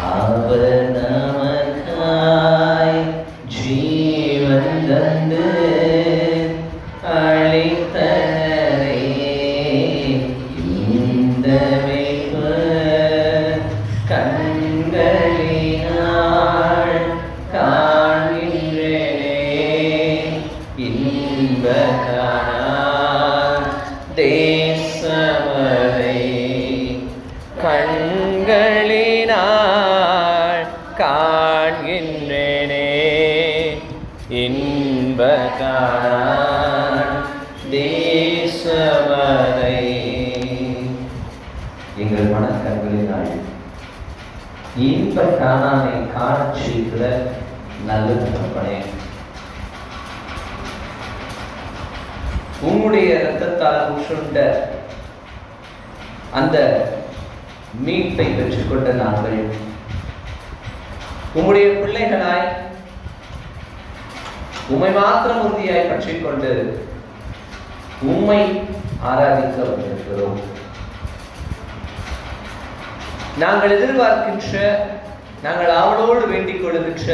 அவர் காணானை காணச் செய்கிற நல்ல தகப்பனே. உம்முடைய இரத்தத்தால் உற்றுண்ட அந்த மீட்பை பெற்றுக்கொண்ட நாங்கள் உம்முடைய பிள்ளைகளாய் உம்மை மாத்திரம் உறுதியாய் பற்றிக்கொண்டு உம்மை ஆராதிக்க வந்திருக்கிறோம். நாங்கள் எதிர்பார்க்கின்ற நாங்கள் ஆவலோடு வேண்டிக் கொள்ளுகின்ற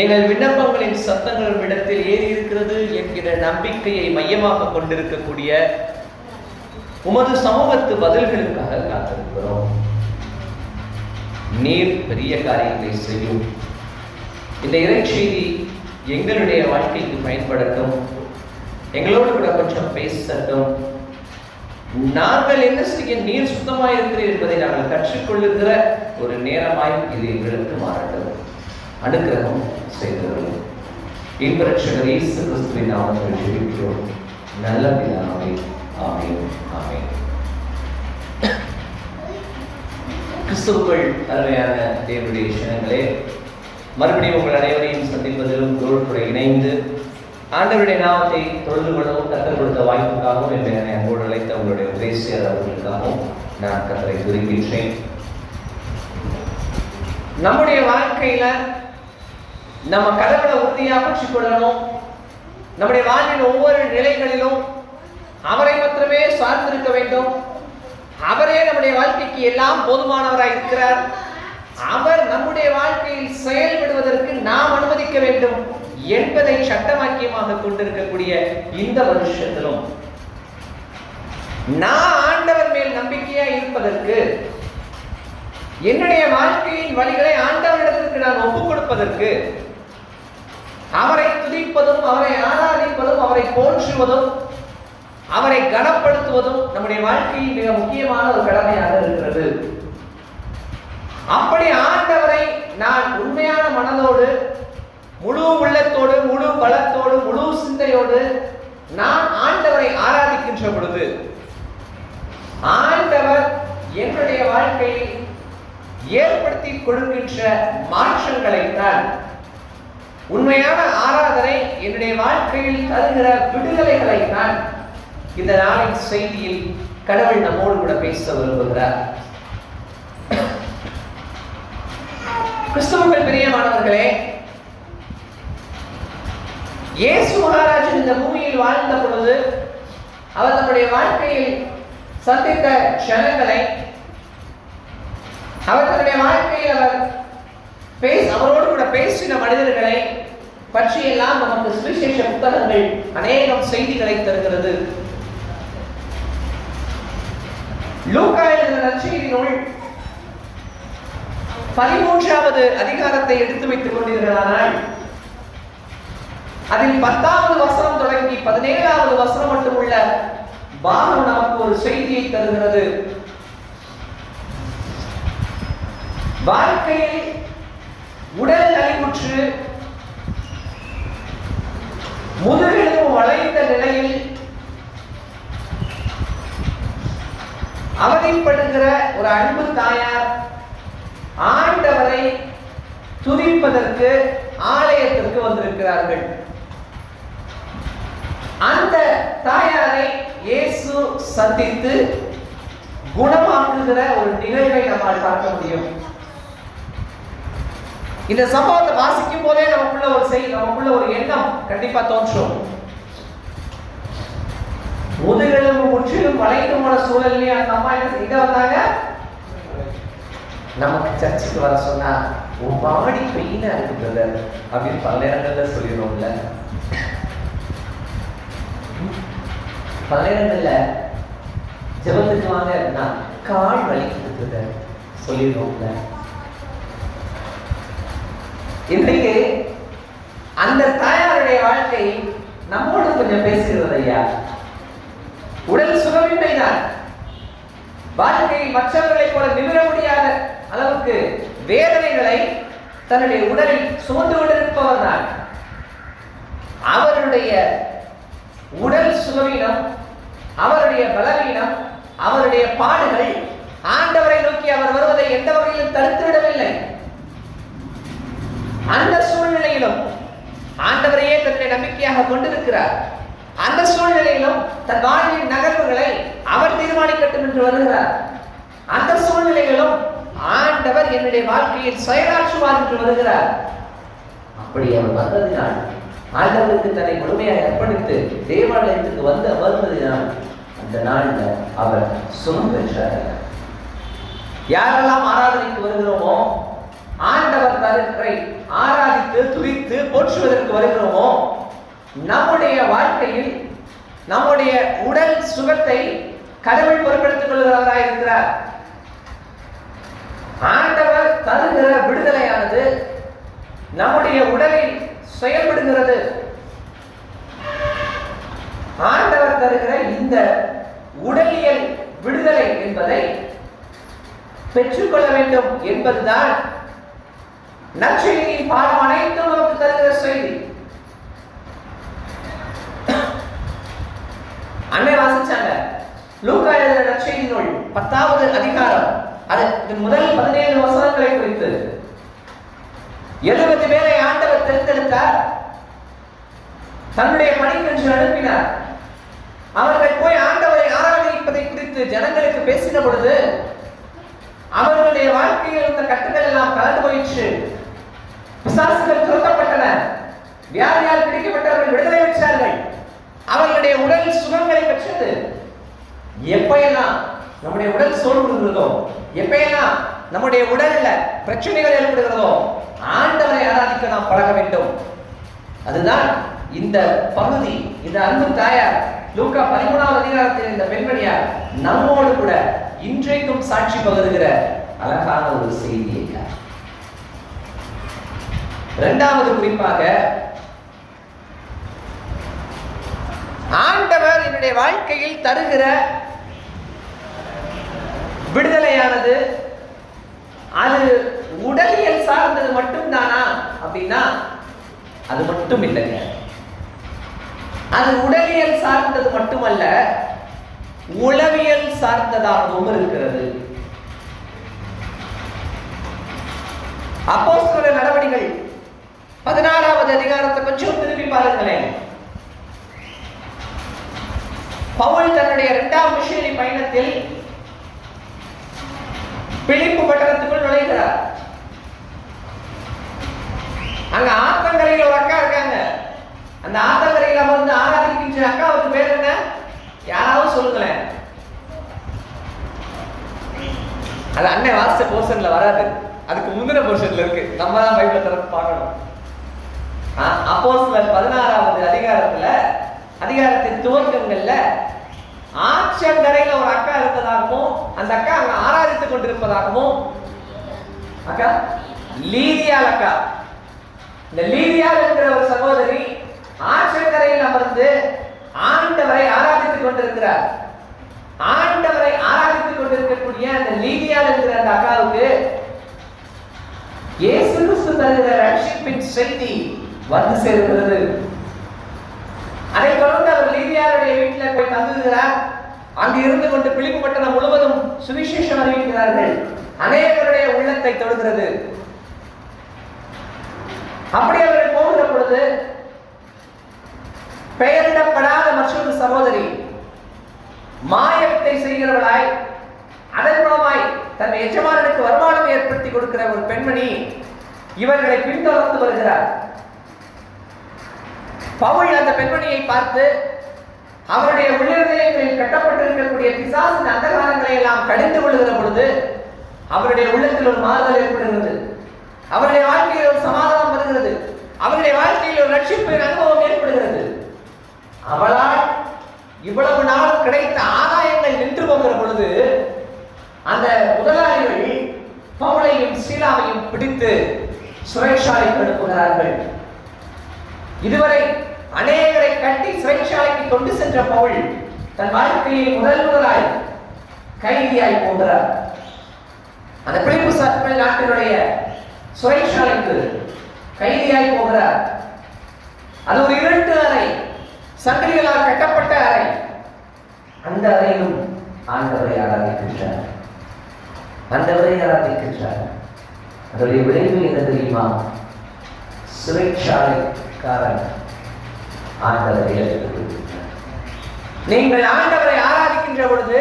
எங்கள் விண்ணப்பங்களின் சத்தங்களும் இடத்தில் ஏறி இருக்கிறது என்கிற நம்பிக்கையை மையமாக கொண்டிருக்கக்கூடிய உமது சமூகத்து பதில்களுக்காக காத்திருக்கிறோம். நீர் பெரிய காரியங்களை செய்யும். இந்த இறைச்செய்தி எங்களுடைய வாழ்க்கைக்கு பயன்படட்டும். எங்களோடு கூட கொஞ்சம் பேசட்டும். நாங்கள் என்ன செய்ய நீர் சுத்தமாக இருக்கிறீர்கள் என்பதை நாங்கள் கற்றுக்கொள்ளுகிற ஒரு நேரமாய் இது எங்களுக்கு மாறட்டும். அனுகிரகம் செய்தவர்கள். இன்பரட்சகர் இயேசு கிறிஸ்துவின் நாமத்தில் ஜெபிக்கிறோம். நல்ல பிதாவே ஆமென் ஆமென். கிறிஸ்துவுக்குள் அருமையான தேவனுடைய விஷயங்களே மறுபடியும் உங்கள் அனைவரையும் சந்திப்பதிலும் தோழ்புற இணைந்து ஆண்டவருடைய நாமத்தை தொழுது கொள்ளவும் கத்தல் கொடுத்த வாய்ப்புக்காகவும் என்னை அன்போடு அழைத்த உங்களுடைய உபதேசியர் அவர்களுக்காகவும் நான் கத்தரை குறிக்கின்றேன் நம்முடைய வாழ்க்கையில நம்ம கடவுளை உறுதியாக பற்றி கொள்ளணும் நம்முடைய வாழ்வின் ஒவ்வொரு நிலைகளிலும் அவரை மாத்திரமே சார்ந்திருக்க வேண்டும். அவரே நம்முடைய வாழ்க்கைக்கு எல்லாம் போதுமானவராய் இருக்கிறார். அவர் நம்முடைய வாழ்க்கையில் செயல்படுவதற்கு நாம் அனுமதிக்க வேண்டும். என்பதை சட்டவாக்கியமாக கொண்டிருக்கக்கூடிய இந்த வருஷத்திலும் நான் ஆண்டவர் மேல் நம்பிக்கையா இருப்பதற்கு என்னுடைய வாழ்க்கையின் வழிகளை ஆண்டவரிடத்திற்கு நான் ஒப்புக் கொடுப்பதற்கு அவரை துதிப்பதும் அவரை ஆராதிப்பதும் அவரை போற்றுவதும் அவரை கனப்படுத்துவதும் நம்முடைய வாழ்க்கையின் மிக முக்கியமான ஒரு கடமையாக இருக்கிறது. அப்படி ஆண்டவரை நான் உண்மையான மனதோடு முழு உள்ளத்தோடு முழு பலத்தோடு முழு சிந்தையோடு நான் ஆண்டவரை ஆராதிக்கின்ற பொழுது ஆண்டவர் என்னுடைய வாழ்க்கையில் ஏற்படுத்தி கொடுக்கின்ற மாற்றங்களைத்தான் உண்மையான ஆராதனை என்னுடைய வாழ்க்கையில் தருகிற விடுதலைகளைத்தான் இந்த நாளின் செய்தியில் கடவுள் நம்மோடு கூட பேச விரும்புகிறார். கிறிஸ்தவர்கள் பிரியமானவர்களே இயேசு மகாராஜன் இந்த பூமியில் வாழ்ந்த பொழுது அவர் தம்முடைய வாழ்க்கையில் சந்தித்த க்ஷணங்களை அவர் தன்னுடைய வாழ்க்கையில் அவர் பேச அவரோடு கூட பேசின மனிதர்களை பற்றியெல்லாம் நமக்கு சுவிசேஷ புத்தகங்கள் அநேகம் செய்திகளை தருகிறது. லூக்கா எழுதின நற்செய்தி நூல் பதிமூன்றாவது அதிகாரத்தை எடுத்து வைத்துக் கொண்டீர்களானால் அதில் பத்தாவது வசனம் தொடங்கி பதினேழாவது வசனம் மட்டும் உள்ள பாகம் நமக்கு ஒரு செய்தியை தருகிறது. வாழ்க்கையில் உடல் நலிவுற்று முதுகெலும்பு வளைந்த நிலையில் அவதிப்படுகிற ஒரு அன்பு தாயார் ஆண்டவரை துதிப்பதற்கு ஆலயத்திற்கு வந்திருக்கிறார்கள். அந்த தாயாரை இயேசு சந்தித்து குணமாக்குகிற ஒரு நிகழ்வை நம்மால் பார்க்க முடியும். இந்த சம்பவத்தை வாசிக்கும் போதே நமக்குள்ள ஒரு செய் நமக்குள்ள ஒரு எண்ணம் கண்டிப்பா தோன்றும். முதுகெலும்பு முற்றிலும் வளைந்து போன சூழல்லையே அந்த அம்மா என்ன செய்ய வந்தாங்க? நமக்கு சர்ச்சுக்கு வர சொன்னா உன் பாடி பெயினா இருக்கு பிரதர் அப்படின்னு பல நேரங்கள்ல சொல்லிடுவோம்ல. பல இடங்களில் ஜெபத்துக்கு வாங்க நான் கால் வலிக்குது கொடுத்தத சொல்லிடுவோம்ல இன்றைக்கு அந்த தாயாருடைய வாழ்க்கை நம்மோடு கொஞ்சம் பேசுகிறது ஐயா. உடல் சுகமின்மை தான் வாழ்க்கை மற்றவர்களைப் போல நிமிர முடியாத அளவுக்கு வேதனைகளை தன்னுடைய உடலில் சுமந்து கொண்டிருப்பவர் தான் அவருடைய உடல் சுகவீனம் அவருடைய பலவீனம் அவருடைய பாடுகள் ஆண்டவரை நோக்கி அவர் வருவதை எந்த வகையிலும் தடுத்துவிடவில்லை. அந்த சூழ்நிலையிலும் ஆண்டவரையே தன்னுடைய நம்பிக்கையாக கொண்டிருக்கிறார். அந்த சூழ்நிலையிலும் தன் வாழ்வின் நகர்வுகளை அவர் தீர்மானிக்கட்டும் என்று வருகிறார். அந்த சூழ்நிலைகளும் ஆண்டவர் என்னுடைய வாழ்க்கையில் செயலாற்றுவார் என்று வருகிறார். அப்படி அவர் வந்ததினால் ஆண்டவருக்கு தன்னை முழுமையாக அர்ப்பணித்து தேவாலயத்துக்கு வந்து அமர்ந்ததினால் அந்த நாளில் அவர் சுகம் பெற்றார். யாரெல்லாம் ஆராதனைக்கு வருகிறோமோ ஆண்டவர் தருக்கை ஆராதித்து துதித்து போற்றுவதற்கு வருகிறோமோ நம்முடைய வாழ்க்கையில் நம்முடைய உடல் சுகத்தை கடவுள் பொறுப்பெடுத்துக் கொள்கிறவராக இருக்கிறார். ஆண்டவர் தருகிற விடுதலையானது நம்முடைய உடலில் செயல்படுகிறது. ஆண்டவர் தருகிற இந்த உடலியல் விடுதலை என்பதை பெற்றுக்கொள்ள வேண்டும் என்பதுதான் நற்செய்தியின் பாடம். அனைத்தும் நமக்கு தருகிற செய்தி. அன்னை வாசிச்சாங்க. லூக்கா எழுதின நற்செய்தி நூல் பத்தாவது அதிகாரம். அது முதல் பதினேழு வசனங்களை குறித்து. எழுபது பேரை ஆண்டவர் தேர்ந்தெடுத்தார் தன்னுடைய பணிக்கென்று அனுப்பினார். அவர்கள் போய் ஆண்டவரை ஆராதிப்பதை குறித்து ஜனங்களுக்கு பேசின பொழுது அவர்களுடைய வாழ்க்கையில் இருந்த கட்டுகள் எல்லாம் கலந்து போயிற்று. பிசாசுகள் துரத்தப்பட்டன. வியாதியால் பிடிக்கப்பட்டவர்கள் விடுதலை பெற்றார்கள். அவர்களுடைய உடல் சுகங்களை பெற்றது. எப்பையெல்லாம் நம்முடைய உடல் சோர்வுகிறதோ எப்பயெல்லாம் நம்முடைய உடல்ல பிரச்சனைகள் ஏற்படுகிறதோ ஆண்டவரை ஆராதிக்க நாம் பழக வேண்டும். அதுதான் இந்த பகுதி. இந்த அன்பு தாயார் லூக்கா பதிமூணாவது அதிகாரத்தில் இந்த பெண்மணியார் நம்மோடு கூட இன்றைக்கும் சாட்சி பகிர்கிற அழகான ஒரு செய்தி இரண்டாவது குறிப்பாக ஆண்டவர் என்னுடைய வாழ்க்கையில் தருகிற விடுதலையானது அது உடலியல் சார்ந்தது மட்டும் தானா அப்படின்னா அது மட்டும் இல்லைங்க அது உடலியல் சார்ந்தது மட்டுமல்ல உளவியல் சார்ந்ததாகவும் இருக்கிறது. அப்போஸ்தல நடவடிக்கைகள் பதினாறாவது அதிகாரத்தை கொஞ்சம் திரும்பி பாருங்களேன். பவுல் தன்னுடைய இரண்டாம் மிஷனரி பயணத்தில் பிலிப்பு பட்டணத்துக்குள் நுழைகிறார். அங்க ஆத்தங்கரையில் ஒரு அக்கா இருக்காங்க. அந்த ஆத்தங்கரையில் அமர்ந்து ஆராதிக்கின்ற அக்காவுக்கு பேர் என்ன? யாராவது சொல்லுங்களேன். அது அண்ணன் வாசிச்ச போர்ஷன்ல வராது. அதுக்கு முந்தின போர்ஷன்ல இருக்கு. நம்ம தான் பைபிள் திறந்து பார்க்கணும். அப்போ பதினாறாவது அதிகாரத்துல அதிகாரத்தின் துவக்கங்கள்ல ஆச்சங்கரையில ஒரு அக்கா இருந்ததாகவும் அந்த அக்கா அங்க ஆராதித்துக் கொண்டிருப்பதாகவும். அக்கா லீதியால் அக்கா. இந்த லீதியால் என்கிற ஒரு சகோதரி ஆற்றங்கரையில் அமர்ந்து ஆண்டவரை ஆராதித்துக் கொண்டிருக்கிறார். ஆண்டவரை ஆராதித்துக் கொண்டிருக்கக்கூடிய அந்த லீதியால் என்கிற அந்த அக்காவுக்கு இயேசு கிறிஸ்து தருகிற ரட்சிப்பின் செய்தி வந்து சேர்கிறது. லீதியாருடைய வீட்டில் போய் தங்குகிறார் அங்கு இருந்து கொண்டு பிலிப்பு பட்டணம் முழுவதும் சுவிசேஷம் அறிவிக்கிறார்கள் அநேகருடைய உள்ளத்தை தொடுகிறது. அப்படி அவர்கள் போகிற பொழுது பெயரிடப்படாத மற்றொரு சகோதரி மாயத்தை செய்கிறவளாய் அதன் மூலமாய் தன் எஜமானனுக்கு வருமானம் ஏற்படுத்தி கொடுக்கிற ஒரு பெண்மணி இவர்களை பின்தொடர்ந்து வருகிறார். பவுல் அந்த பெண்மணியை பார்த்து அவருடைய உள்ளிருதயங்களில் கட்டப்பட்டிருக்கக்கூடிய பிசாசின் அந்தகாரங்களை எல்லாம் கடிந்து கொள்கிற பொழுது அவருடைய உள்ளத்தில் ஒரு மாறுதல் ஏற்படுகிறது. அவருடைய வாழ்க்கையில் ஒரு சமாதானம் வருகிறது. அவருடைய வாழ்க்கையில் ஒரு ரட்சிப்பின் அனுபவம் ஏற்படுகிறது. அவளால் இவ்வளவு நாள் கிடைத்த ஆதாயங்கள் நின்று போகிற பொழுது அந்த முதலாளிகள் பவுலையும் சீலாவையும் பிடித்து சுரேஷாலை அனுப்புகிறார்கள் இதுவரை அநேகரை கட்டி சிறைச்சாலைக்கு கொண்டு சென்ற பவுல் தன் வாழ்க்கையில் முதல் கைதியாய் போகிறார். அந்த பிலிப்பு சர்பல் நாட்டினுடைய சிறைச்சாலைக்கு கைதியாய் போகிறார். அது ஒரு இரண்டு அறை சங்கிலிகளால் கட்டப்பட்ட அறை. அந்த அறையிலும் ஆண்டவரை ஆராதிக்கின்றார். ஆண்டவரை ஆராதிக்கின்றார். அதனுடைய விளைவு என்ன தெரியுமா? சிறைச்சாலைக்காரன். ஆண்டவரை நீங்கள் ஆண்டவரை ஆராதிக்கின்ற பொழுது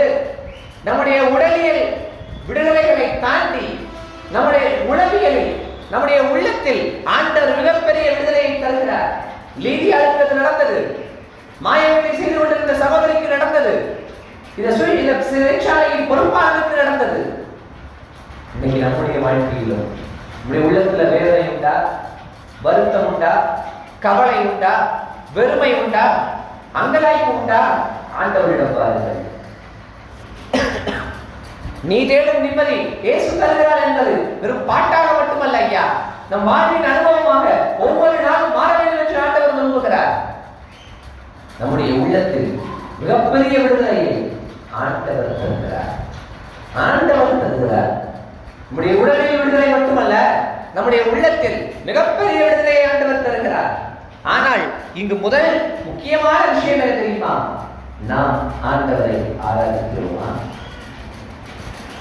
நம்முடைய உடலியல் விடுதலைகளை தாண்டி நம்முடைய உளவியலில் நம்முடைய உள்ளத்தில் ஆண்டவர் மிகப்பெரிய விடுதலையை தருகிறார். லீதியாளுக்கு நடந்தது. மாயவனை செய்து கொண்டிருந்த சகோதரிக்கு நடந்தது. இந்த சுய இந்த சிறைச்சாலையின் பொறுப்பாளருக்கு நடந்தது. இன்னைக்கு நம்முடைய வாழ்க்கையிலும் நம்முடைய உள்ளத்துல வேதனை உண்டா? வருத்தம் உண்டா? கவலை உண்டா? வெறுமை உண்டா? அங்கலாய்ப்பு உண்டா? ஆண்டவரிடம் பாருங்கள் நீ தேடும் நிம்மதி இயேசு தருகிறார் என்பது வெறும் பாட்டாக மட்டுமல்ல ஐயா. நம் வாழ்வின் அனுபவமாக ஒவ்வொரு நாளும் மாற வேண்டும் என்று ஆண்டவர் நம்புகிறார். நம்முடைய உள்ளத்தில் மிகப்பெரிய விடுதலையை ஆண்டவர் தருகிறார். ஆண்டவர் தருகிறார். நம்முடைய உடலில் விடுதலை மட்டுமல்ல நம்முடைய உள்ளத்தில் மிகப்பெரிய விடுதலையை ஆண்டவர் தருகிறார். ஆனால் இங்கு முதல் முக்கியமான விஷயம் என்ன தெரியுமா? நாம் ஆண்டவரை ஆராதிக்கிறோமா?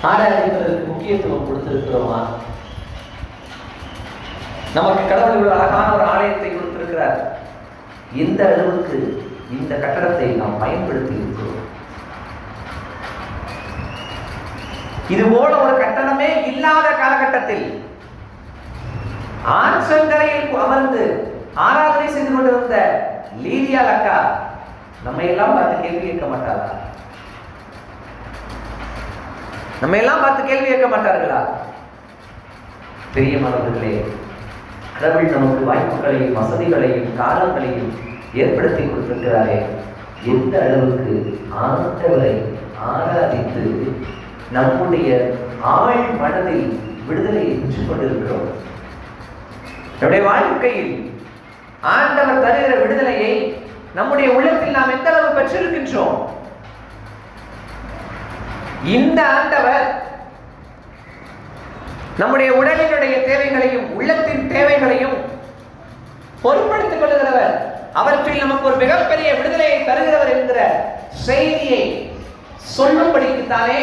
ஆராதிப்பதற்கு முக்கியத்துவம் கொடுத்திருக்கிறோமா? நமக்கு கடவுள் ஒரு அழகான ஒரு ஆலயத்தை கொடுத்திருக்கிறார். எந்த அளவுக்கு இந்த கட்டடத்தை நாம் பயன்படுத்தி இருக்கிறோம்? இது போல ஒரு கட்டணமே இல்லாத காலகட்டத்தில் ஆண் சங்கரையில் அமர்ந்து ஆராதனை செய்து கொண்டிருந்த லீலியா அக்கா நம்ம எல்லாம் பார்த்து கேள்வி கேட்க மாட்டாரா நம்ம எல்லாம் பார்த்து கேள்வி கேட்க மாட்டார்களா? பெரிய பெரியமானவர்களே கடவுள் நமக்கு வாய்ப்புகளையும் வசதிகளையும் காலங்களையும் ஏற்படுத்தி கொடுத்திருக்கிறாரே. எந்த அளவுக்கு ஆண்டவரை ஆராதித்து நம்முடைய ஆழ் மனதில் விடுதலையை பெற்றுக் கொண்டிருக்கிறோம். நம்முடைய வாழ்க்கையில் ஆண்டவர் தருகிற விடுதலையை நம்முடைய உள்ளத்தில் நாம் எந்த அளவு பெற்றிருக்கின்றோம்? இந்த ஆண்டவர் நம்முடைய உடலினுடைய தேவைகளையும் உள்ளத்தின் தேவைகளையும் பொருட்படுத்திக் கொள்கிறவர் அவற்றில் நமக்கு ஒரு மிகப்பெரிய விடுதலையை தருகிறவர் என்கிற செய்தியை சொல்லும்படிக்குத்தானே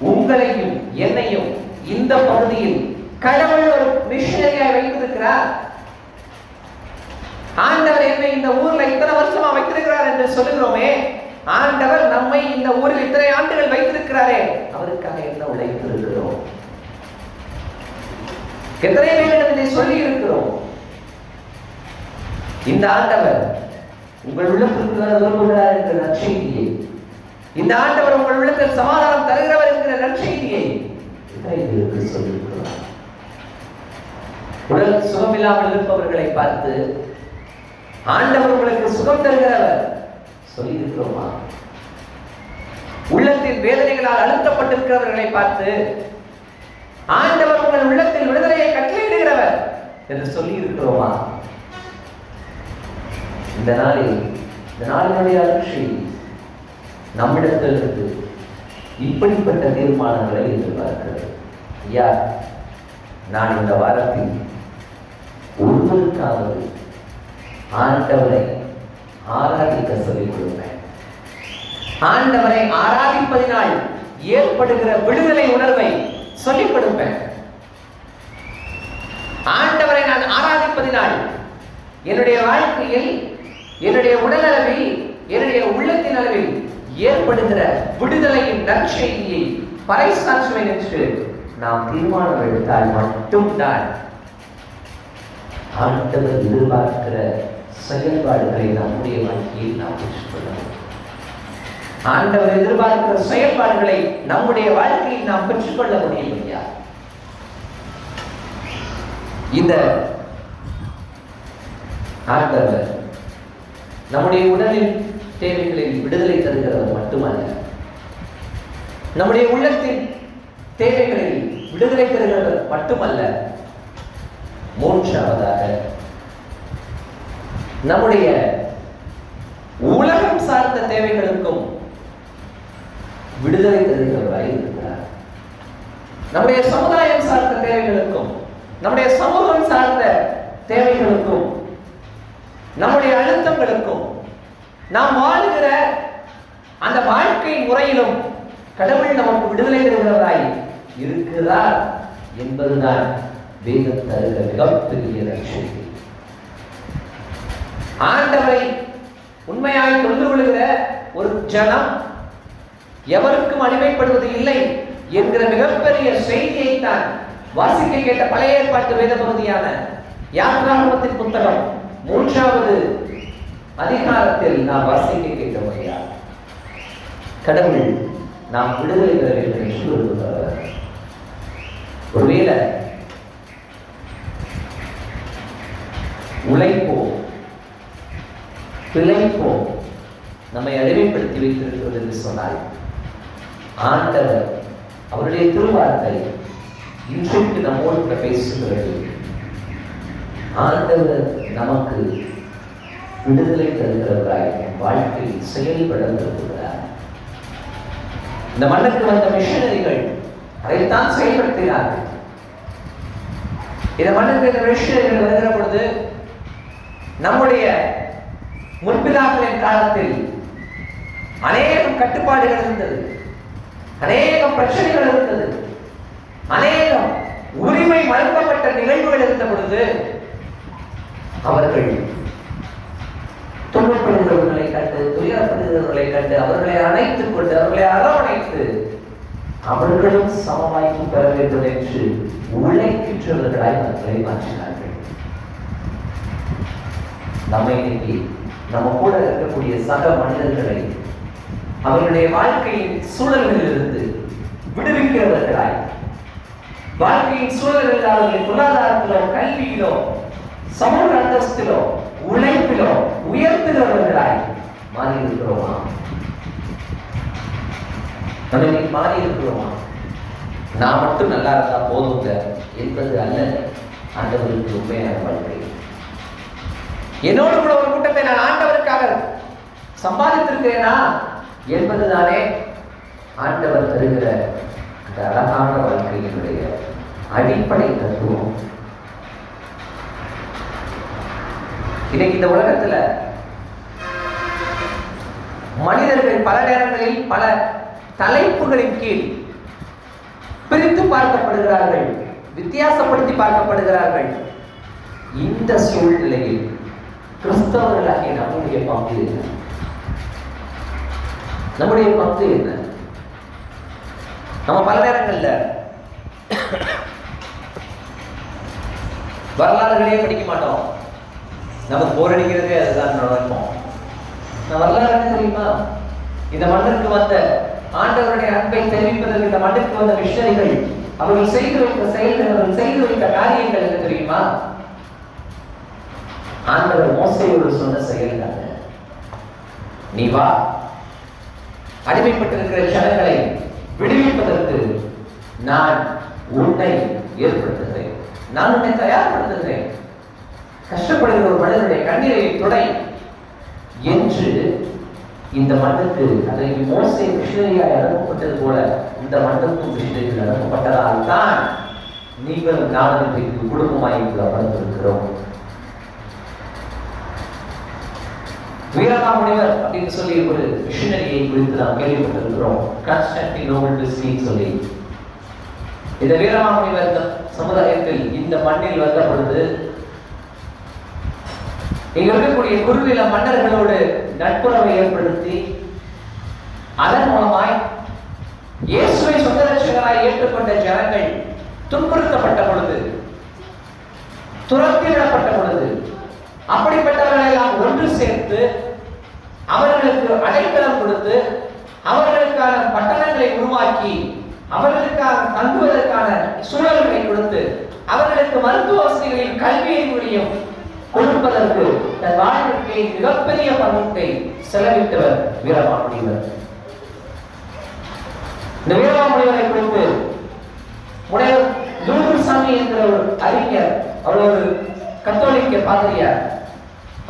உங்களையும் என்னையும் இந்த பகுதியில் கடவுள் ஒரு மிஷனரியாய் வைத்திருக்கிறார். ஆண்டவர் என்னை இந்த ஊர்ல இத்தனை வருஷமா வைத்திருக்கிறார் என்று சொல்லுகிறோமே. ஆண்டவர் நம்மை இந்த ஊரில் இத்தனை ஆண்டுகள் வைத்திருக்கிறாரே. அவருக்காக என்ன உழைத்திருக்கிறோம் எத்தனை பேரிடம் இதை சொல்லி இருக்கிறோம் இந்த ஆண்டவர் உங்கள் உள்ளத்திற்கு விரும்புகிறார் என்ற நற்செய்தியை இந்த ஆண்டவர் உங்கள் உள்ளத்தில் சமாதானம் தருகிறவர் என்கிற நற்செய்தியை சொல்லியிருக்கிறார்? உடல் சுகமில்லாமல் இருப்பவர்களை பார்த்து ஆண்டவர் உங்களுக்கு சுகம் தருகிறவர் சொல்லியிருக்கிறோமா? உள்ளத்தில் வேதனைகளால் அழுத்தப்பட்டிருக்கிறவர்களை பார்த்து ஆண்டவர் உங்கள் உள்ளத்தில் விடுதலையை கட்டளையிடுகிறவர் என்று சொல்லி இருக்கிறோமா இந்த நாளில் இந்த நாளினுடைய அலட்சி நம்மிடத்திலிருந்து இப்படிப்பட்ட தீர்மானங்களை எதிர்பார்க்கிறது. ஐயா நான் இந்த வாரத்தில் ஒருவருக்காவது ஆண்டவரை ஆராதிக்க சொல்லிக் கொடுப்பேன். ஆண்டவரை ஆராதிப்பதினால் ஏற்படுகிற விடுதலை உணர்வை சொல்லிக் கொடுப்பேன். ஆண்டவரை நான் ஆராதிப்பதினால் என்னுடைய வாழ்க்கையில் என்னுடைய உடல் அளவில் என்னுடைய உள்ளத்தின் அளவில் ஏற்படுகிற விடுதலையின் நற்செய்தியை பறைசாற்றுவேன் என்று நாம் தீர்மானம் எடுத்தால் மட்டும்தான் ஆண்டவர் எதிர்பார்க்கிற செயல்பாடுகளை நம்முடைய வாழ்க்கையில் நாம் பெற்றுக்கொள்ளலாம். ஆண்டவர் எதிர்பார்க்கிற செயல்பாடுகளை நம்முடைய வாழ்க்கையில் நாம் பெற்றுக்கொள்ள முடியும் ஐயா இந்த ஆண்டவர் நம்முடைய உடலின் தேவைகளில் விடுதலை தருகிறவர் மட்டுமல்ல நம்முடைய உள்ளத்தின் தேவைகளில் விடுதலை தருகிறவர் மட்டுமல்ல மூன்றாவதாக நம்முடைய உலகம் சார்ந்த தேவைகளுக்கும் விடுதலை தருகிறவராய் இருக்கிறார். நம்முடைய சமுதாயம் சார்ந்த தேவைகளுக்கும் நம்முடைய சமூகம் சார்ந்த தேவைகளுக்கும் நம்முடைய அழுத்தங்களுக்கும் நாம் வாழுகிற அந்த வாழ்க்கை முறையிலும் கடவுள் நமக்கு விடுதலை தருகிறவராய் இருக்கிறார் என்பதுதான் வேதம் தருகிற மிகப்பெரிய லட்சியம் ஆண்டவரை உண்மையாய் தொழுது கொள்கிற ஒரு ஜனம் எவருக்கும் அடிமைப்படுவது இல்லை என்கிற மிகப்பெரிய செய்தியை தான் வாசிக்க கேட்ட பழைய ஏற்பாட்டு வேத பகுதியான யாத்ராமத்தின் புத்தகம் மூன்றாவது அதிகாரத்தில் நாம் வாசிக்க கேட்ட முறையா கடவுள் நாம் விடுதலை பெற வேண்டும் என்று விரும்புகிறார் ஒருவேளை உழைப்போம் பிழைப்போம் நம்மை அடிமைப்படுத்தி வைத்திருக்கிறது என்று சொன்னால் ஆண்டவர் அவருடைய திருவார்த்தை இன்றைக்கு நம்மோடு பேசுகிறது. ஆண்டவர் நமக்கு விடுதலை தருகிறவராய் வாழ்க்கையில் செயல்பட விரும்புகிறார் இந்த மண்ணுக்கு வந்த மிஷனரிகள் அதைத்தான் செயல்படுத்தினார்கள். இந்த மண்ணுக்கு இந்த மிஷனரிகள் வருகிற பொழுது நம்முடைய முற்பிதாக்களின் காலத்தில் அநேகம் கட்டுப்பாடுகள் இருந்தது. அநேகம் பிரச்சனைகள் இருந்தது. அநேகம் உரிமை மறுக்கப்பட்ட நிகழ்வுகள் இருந்த பொழுது அவர்கள் துன்பப்படுகிறவர்களை கண்டு துயரப்படுகிறவர்களை கண்டு அவர்களை அணைத்துக் கொண்டு அவர்களை அரவணைத்து அவர்களும் சமவாய்ப்பு பெற வேண்டும் என்று உழைக்கின்றவர்களாய் மக்களை மாற்றினார்கள். நம்ம இன்னைக்கு நம்ம கூட இருக்கக்கூடிய சக மனிதர்களை அவர்களுடைய வாழ்க்கையின் சூழல்களிலிருந்து விடுவிக்கிறவர்களாய். வாழ்க்கையின் சூழல்களில் அவர்களை பொருளாதாரத்திலோ கல்வியிலோ சமூக அந்தஸ்திலோ உழைப்பிலோ உயர்த்துகிறவர்களாய் மாறி இருக்கிறோமா நம்ம மாறி இருக்கிறோமா? நான் மட்டும் நல்லா இருந்தா போதுங்க என்பது அல்ல. ஆண்டவருக்கு உண்மையான வாழ்க்கை. என்னோடு கூட நான் ஆண்டவருக்காக சம்பாதித்திருக்கிறேனா? என்பதுதானே ஆண்டவர் தருகிற அந்த அழகான வாழ்க்கையினுடைய அடிப்படை தத்துவம். இன்னைக்கு இந்த உலகத்துல மனிதர்கள் பல நேரங்களில் பல தலைப்புகளின் கீழ் பிரித்து பார்க்கப்படுகிறார்கள் வித்தியாசப்படுத்தி பார்க்கப்படுகிறார்கள். இந்த சூழ்நிலையில் கிறிஸ்தவர்களாகிய நம்முடைய பங்கு என்ன? நம்முடைய பங்கு என்ன? நம்ம பல நேரங்களில் வரலாறுகளையே படிக்க மாட்டோம். நமக்கு போர் அதுதான் நடக்கும் நான் வரலாறு என்ன தெரியுமா? இந்த மண்ணிற்கு வந்த ஆண்டவருடைய அன்பை தெரிவிப்பதற்கு இந்த மண்ணிற்கு வந்த மிஷனரிகள் அவர்கள் செய்து வைத்த செயல்கள் அவர்கள் செய்து வைத்த காரியங்கள் என்ன தெரியுமா? ஆண்டவர் மோசையோடு சொன்ன செயல்கள் நீ வா. அடிமைப்பட்டிருக்கிற ஜனங்களை விடுவிப்பதற்கு நான் உன்னை ஏற்படுத்துகிறேன். நான் உன்னை தயார்படுத்துகிறேன். கஷ்டப்படுகிற ஒரு மனிதனுடைய கண்ணீரை துடை என்று இந்த மண்ணுக்கு அதை மோசை மிஷனரியாய் அனுப்பப்பட்டது போல இந்த மண்ணுக்கும் கிருஷ்ணரியில் அனுப்பப்பட்டதால் தான் நீங்கள் நானும் இன்றைக்கு குடும்பமாய் இங்கு அமர்ந்திருக்கிறோம் அப்படின்னு சொல்லி ஒரு மிஷினரியை குறித்து நாம் கேள்விப்பட்டிருக்கிறோம். கான்ஸ்டன்டினோபிள் டிஸ்ட்ரிக்ட் சொல்லி. இந்த வீரமாமுனிவர் சமுதாயத்தில் இந்த மண்ணில் வந்த பொழுது இங்க இருக்கக்கூடிய குருவில மன்னர்களோடு நட்புறவை ஏற்படுத்தி அதன் மூலமாய் இயேசுவை சொந்த ரட்சகராய் ஏற்றுக்கொண்ட ஜனங்கள் துன்புறுத்தப்பட்ட பொழுது துரத்திடப்பட்ட பொழுது அப்படிப்பட்டவர்கள் எல்லாம் ஒன்று சேர்த்து அவர்களுக்கு அடைக்கலம் கொடுத்து அவர்களுக்கான பட்டணங்களை உருவாக்கி அவர்களுக்காக தங்குவதற்கான சூழல்களை கொடுத்து அவர்களுக்கு மருத்துவ வசதிகளையும் கல்வியையும் கொடுப்பதற்கு தன் வாழ்க்கை மிகப்பெரிய பங்கை செலவிட்டவர் வீரமாமுனிவர் இந்த வீரமாமுனிவரை குறித்து முனைவர் லூர்சாமி என்கிற ஒரு அறிஞர் அவர் ஒரு கத்தோலிக்க பாதிரியார்.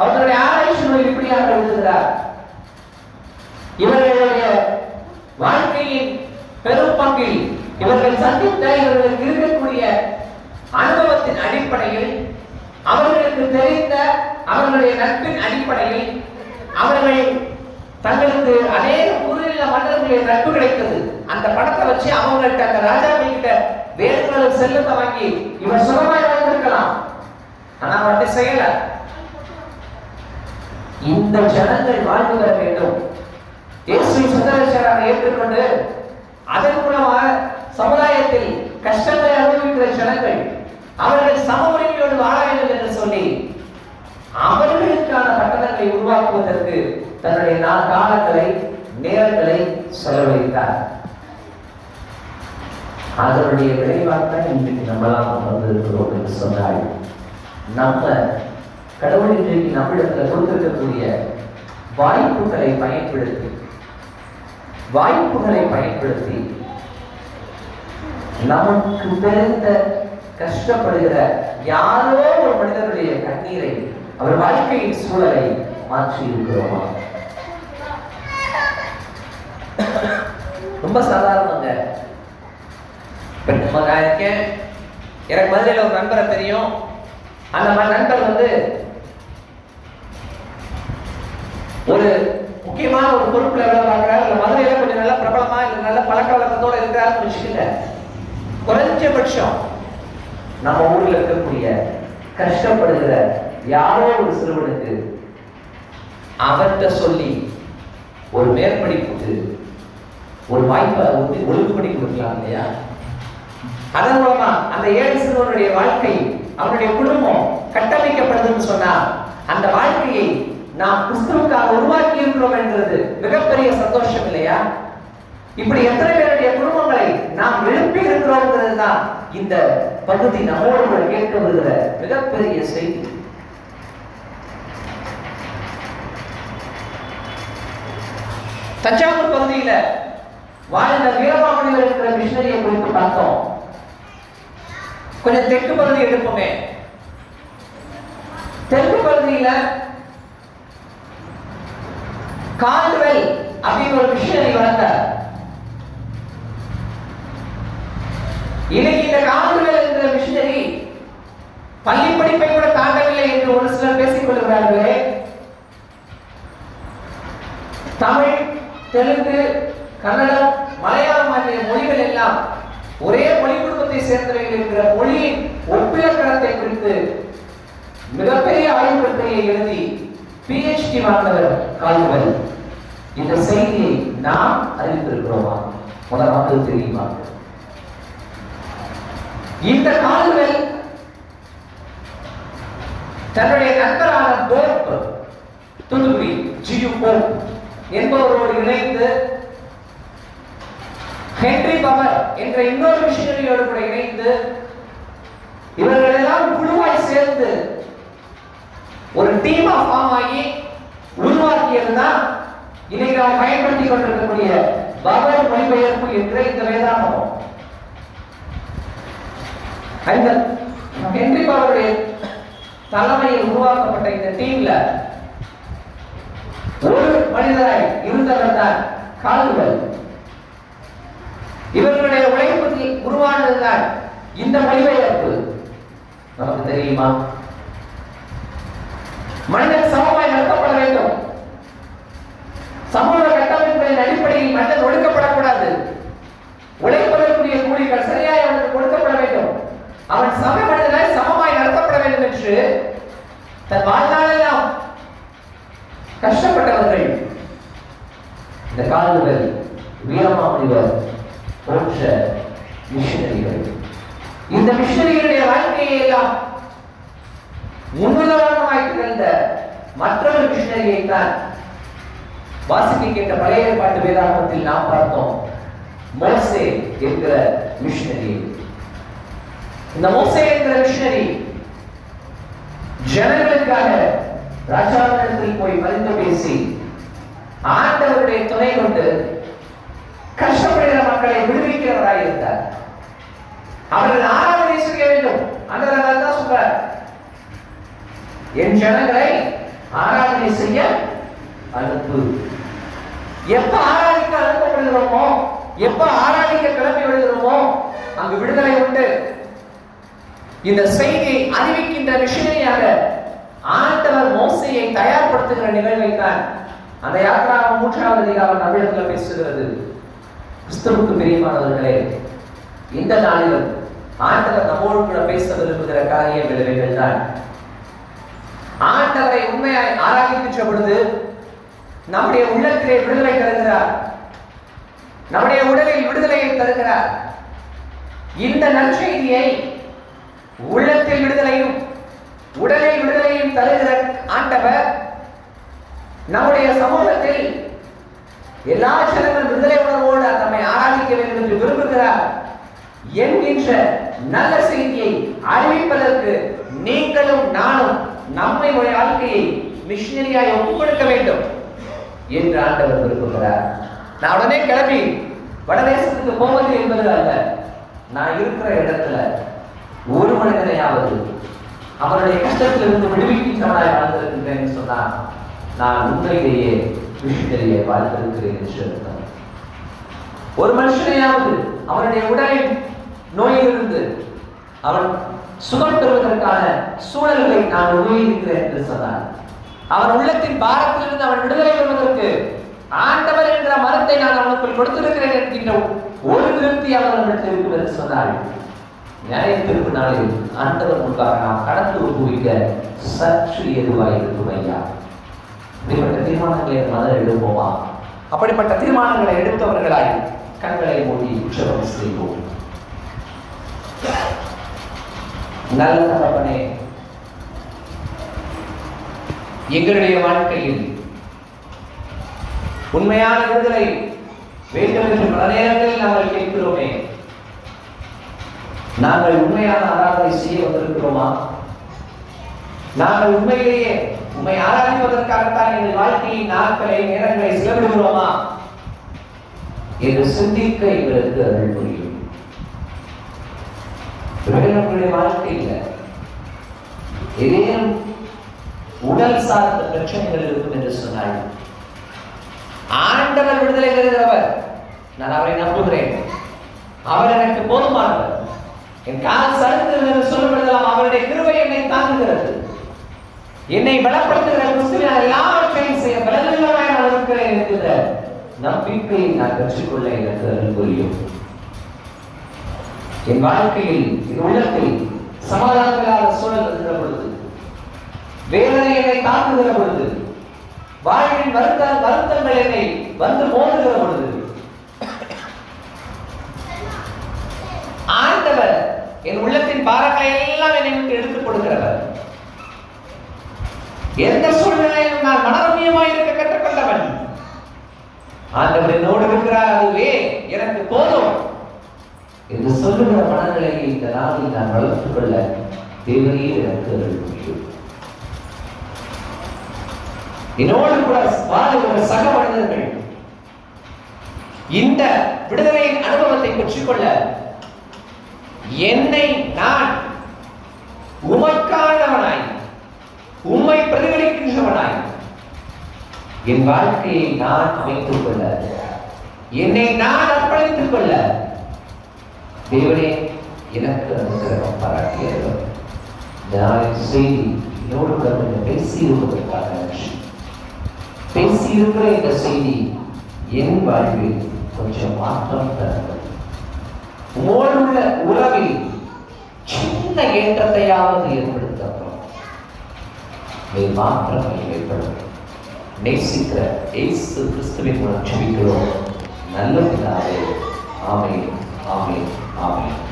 அவர்களுடைய ஆராய்ச்சி இப்படியாக எழுதுகிறார். இவர்களுடைய வாழ்க்கையின் பெரும் பங்கில் இவர்கள் சந்தித்த இவர்களுக்கு இருக்கக்கூடிய அனுபவத்தின் அடிப்படையில் அவர்களுக்கு தெரிந்த அவர்களுடைய நட்பின் அடிப்படையில் அவர்கள் தங்களுக்கு அநேக புதுநில மன்னர்களுடைய நட்பு கிடைத்தது. அந்த படத்தை வச்சு அவங்கள்ட்ட அந்த ராஜா கிட்ட வேறுகளை செல்லுத்த வாங்கி இவர் சுகமாய் வாழ்ந்திருக்கலாம். ஆனா வந்து அப்படி செய்யல. இந்த ஜனங்கள் வாழ்ந்து வர வேண்டும். இயேசு சுந்தரேஸ்வராக ஏற்றுக்கொண்டு அதன் மூலமாக சமுதாயத்தில் கஷ்டத்தை அனுபவிக்கிற ஜனங்கள் அவர்கள் சம உரிமையோடு வாழ வேண்டும் என்று சொல்லி அவர்களுக்கான கட்டணங்களை உருவாக்குவதற்கு தன்னுடைய நாள் காலங்களை நேரங்களை செலவழித்தார். அதனுடைய விளைவாக இன்றைக்கு நம்மளாம் வந்திருக்கிறோம் என்று சொன்னார்கள் நம்ம கடவுள் இன்றைக்கு நம்மிடத்துல கொடுத்திருக்கக்கூடிய வாய்ப்புகளை பயன்படுத்தி வாய்ப்புகளை பயன்படுத்தி நமக்கு பிறந்த கஷ்டப்படுகிற யாரோ ஒரு மனிதனுடைய கண்ணீரை அவர் வாழ்க்கையின் சூழலை மாற்றி இருக்கிறோமா ரொம்ப சாதாரணங்க. இப்ப நம்ம நான் இருக்கேன். எனக்கு மதுரையில் ஒரு நண்பரை தெரியும். அந்த ம- நண்பர் வந்து ஒரு முக்கியமான ஒரு பொறுப்புல வேலை பார்க்கிறார். இல்ல மதுரையில கொஞ்சம் நல்ல பிரபலமா இல்ல நல்ல பழக்க வழக்கத்தோட இருக்கிறாருன்னு வச்சுக்கல குறைஞ்சபட்சம் நம்ம ஊர்ல இருக்கக்கூடிய கஷ்டப்படுகிற யாரோ ஒரு சிறுவனுக்கு அவர்கிட்ட சொல்லி ஒரு மேற்படிப்புக்கு ஒரு வாய்ப்பை ஒட்டி ஒழுங்குபடி கொடுக்கலாம் இல்லையா? அதன் மூலமா அந்த ஏழு சிறுவனுடைய வாழ்க்கை அவனுடைய குடும்பம் கட்டமைக்கப்படுதுன்னு சொன்னா அந்த வாழ்க்கையை நாம் கிறிஸ்துவுக்காக உருவாக்கி இருக்கிறோம் என்கிறது மிகப்பெரிய சந்தோஷம் இல்லையா? இப்படி எத்தனை பேருடைய குடும்பங்களை நாம் எழுப்பி இருக்கிறோம்ங்கிறது தான் இந்த பகுதி நம்மோடு கேட்க வருகிற மிகப்பெரிய செய்தி. தஞ்சாவூர் பகுதியில வாழ்ந்த வீரமாமணிகள் இருக்கிற மிஷினரியை குறித்து பார்த்தோம். கொஞ்சம் தெற்கு பகுதி எடுப்போமே தெற்கு பகுதியில கால்வெல் அப்படின்னு ஒரு மிஷினரி வளர்ந்தார் இன்னைக்கு இந்த கால்வெல் என்ற மிஷினரி பள்ளி படிப்பை கூட தாண்டவில்லை என்று ஒரு சிலர் பேசிக் கொள்கிறார்களே தமிழ் தெலுங்கு கன்னடம் மலையாளம் ஆகிய மொழிகள் எல்லாம் ஒரே மொழி குடும்பத்தை சேர்ந்தவர்கள் என்கிற மொழியின் ஒப்பிலக்கணத்தை குறித்து மிகப்பெரிய ஆய்வு கட்டுரையை எழுதி பிஹெச்டி வாழ்ந்தவர் கால்வல் இந்த செய்தியை நாம் அறிவித்திருக்கிறோமா? முதல் மக்கள் தெரியுமா? இந்த கால்வல் தன்னுடைய நண்பரான போப் தூத்துக்குடி ஜியு போப் என்பவரோடு இணைந்து ஹென்றி பவர் என்ற இன்னொரு மிஷினரியோடு கூட இணைந்து இவர்கள் எல்லாம் குழுவாய் சேர்ந்து ஒரு டீமா ஃபார்ம் ஆகி உருவாக்கியதுதான் இன்னைக்கு நாம் பயன்படுத்தி கொண்டிருக்கக்கூடிய பவர் மொழிபெயர்ப்பு என்ற இந்த வேதாகமம். அந்த ஹென்றி பவருடைய தலைமையில் உருவாக்கப்பட்ட இந்த டீம்ல ஒரு மனிதராய் இருந்தவர் தான் கால்வெல் இவர்களுடைய உழைப்பத்தில் உருவானதுதான் இந்த மொழிபெயர்ப்பு. நமக்கு தெரியுமா? மனிதன் சமமாய் நடத்தப்பட வேண்டும். சமூக கட்டமைப்புகளின் அடிப்படையில் மனிதன் ஒடுக்கப்படக்கூடாது. உழைப்பதற்குரிய கூலிகள் சரியாய் அவனுக்கு கொடுக்கப்பட வேண்டும். அவன் சம மனிதனாய் சமமாய் நடத்தப்பட வேண்டும் என்று தன் வாழ்நாளெல்லாம் கஷ்டப்பட்டவர்கள் இந்த கால்கள் வீரமாமுனிவர் போன்ற மிஷினரிகள். இந்த மிஷினரிகளுடைய வாழ்க்கையை எல்லாம் முன்னுதாரணமாய் திகழ்ந்த மற்றொரு மிஷினரியை தான் வாசிக்க கேட்ட பழைய ஏற்பாட்டு வேதாகமத்தில் நாம் பார்த்தோம். மோசே என்கிற மிஷினரி. இந்த மோசே என்கிற மிஷினரி ஜனங்களுக்காக ராஜாவிடத்தில் போய் மருந்து பேசி ஆண்டவருடைய துணை கொண்டு கஷ்டப்படுகிற மக்களை விடுவிக்கிறவராய் இருந்தார். அவர்கள் ஆராதனை செய்ய வேண்டும். அந்த தான் சொல்றார். என் ஜனங்களை ஆராதனை செய்ய அனுப்பு. எப்ப ஆராதிக்க அனுப்பப்படுகிறோமோ எப்ப ஆராதிக்க கிளம்பி விடுகிறோமோ அங்கு விடுதலை உண்டு. இந்த செய்தியை அறிவிக்கின்ற மிஷனரியாக ஆண்டவர் மோசையை தயார்படுத்துகிற நிகழ்வை தான் அந்த யாத்திரா மூன்றாவது அதிகாரம் தமிழகத்தில் பேசுகிறது. கிறிஸ்தவுக்கு பிரியமானவர்களே இந்த நாளிலும் ஆண்டவர் நம்மோடு கூட பேச விரும்புகிற காரியம் விளைவுகள் தான் ஆண்டவரை உண்மையாய் ஆராதிக்கின்ற பொழுது நம்முடைய உள்ளத்திலே விடுதலை தருகிறார். நம்முடைய உடலில் விடுதலையை தருகிறார். இந்த நற்செய்தியை உள்ளத்தில் விடுதலையும் உடலில் விடுதலையும் தருகிற ஆண்டவர் நம்முடைய சமூகத்தில் எல்லா ஜனங்களும் விடுதலை உணர்வோடு தம்மை ஆராதிக்க வேண்டும் என்று என்கின்ற நல்ல செய்தியை அறிவிப்பதற்கு நீங்களும் நானும் நம்மை வாழ்க்கையை மிஷினரியாய் ஒப்புக் கொடுக்க வேண்டும் என்று ஆண்டவர் விரும்புகிறார். நான் உடனே கிளம்பி வடதேசத்துக்கு போவது என்பது அல்ல. நான் இருக்கிற இடத்துல ஒரு மனிதனையாவது அவருடைய கஷ்டத்திலிருந்து விடுவிக்கின்றவனாய் வாழ்ந்திருக்கின்றேன் சொன்னால் நான் உண்மையிலேயே மிஷினரியை வாழ்ந்திருக்கிறேன் என்று ஒரு மனுஷனையாவது அவனுடைய உடலின் நோயிலிருந்து அவன் சுகம் பெறுவதற்கான சூழல்களை நான் உபயோகிக்கிறேன் என்று சொன்னார். அவன் உள்ளத்தின் பாரத்திலிருந்து அவன் விடுதலை பெறுவதற்கு ஆண்டவர் என்ற மரத்தை நான் அவனுக்குள் கொடுத்திருக்கிறேன் என்கின்ற ஒரு திருப்தி அவர்களிடத்தில் இருக்கும் என்று சொன்னார். திருப்பு நாளில் ஆண்டவர் முன்பாக நாம் கடந்து உபயோகிக்க சற்று எதுவாய் இருக்கும் ஐயா. இப்படிப்பட்ட தீர்மானங்களை மனதில் எடுப்போமா? அப்படிப்பட்ட தீர்மானங்களை எடுத்தவர்களாய் கண்களை மூடி உற்சவம் செய்வோம் நல்ல தகப்பனே எங்களுடைய வாழ்க்கையில் உண்மையான விடுதலை வேண்டும் என்று பல நேரங்களில் நாங்கள் கேட்கிறோமே நாங்கள் உண்மையான ஆராதனை செய்ய வந்திருக்கிறோமா நாங்கள் உண்மையிலேயே உண்மை ஆராதிப்பதற்காகத்தான் எங்கள் வாழ்க்கையின் நாட்களை நேரங்களை செலவிடுகிறோமா என்று சிந்திக்க எங்களுக்கு அருள் புரியும். நம்முடைய வாழ்க்கையில் ஏதேனும் உடல் சார்ந்த பிரச்சனைகள் இருக்கும் என்று சொன்னாள் ஆண்டவர் விடுதலை தருகிறவர் நான் அவரை நம்புகிறேன். அவர் எனக்கு போதுமானவர். என் கால் சறுக்கிறது சொல்லப்படுதலாம் அவருடைய கிருவை என்னை தாங்குகிறது. என்னை பலப்படுத்துகிற முஸ்லிம் எல்லாவற்றையும் செய்ய பலனுள்ளவனாய் நான் இருக்கிறேன் என்கிற நம்பிக்கையை நான் கற்றுக்கொள்ள எனக்கு அருள் புரியும். என் வாழ்க்கையில் என் உள்ளத்தில் சமாதானமில்லாத சூழல் இருக்கிற பொழுது வேதனை என்னை தாக்குகிற பொழுது வாழ்வின் வருத்த வருத்தங்கள் என்னை வந்து மோதுகிற பொழுது ஆண்டவர் என் உள்ளத்தின் பாரங்களை எல்லாம் என்னை விட்டு எடுத்துக் கொடுக்கிறவர். எந்த சூழ்நிலையிலும் நான் மனரமியமாய் இருக்க கற்றுக்கொண்டவன். ஆண்டவர் என்னோடு இருக்கிறார் அதுவே எனக்கு போதும். என்று சொல்லுகிற மனநிலையை இந்த நாளில் நான் வளர்த்துக் கொள்ள தேவையே எனக்கு என்னோடு கூட வாழுகிற சக மனிதர்கள் இந்த விடுதலையின் அனுபவத்தை பெற்றுக்கொள்ள என்னை நான் உமக்கானவனாய் உம்மை பிரதிபலிக்கின்றவனாய் என் வாழ்க்கையை நான் அமைத்துக் கொள்ள. என்னை நான் அர்ப்பணித்துக் கொள்ள. தேவனே எனக்கு அனுகிரகம் பாராட்டியவர். நான் செய்தி என்னோடு கருத்து பேசி இருப்பதற்காக நன்றி. பேசி இருக்கிற இந்த செய்தி என் வாழ்வில் கொஞ்சம் மாற்றம் தருகிறது உங்களோடு உள்ள உறவில் சின்ன ஏற்றத்தையாவது ஏற்படுத்தப்படும் மாற்றம் ஏற்படும் நேசிக்கிற ஏசு கிறிஸ்துவின் மூலம் ஜெபிக்கிறோம். நல்ல பிதாவே. ஆமென். ஆமென். ஆமென்.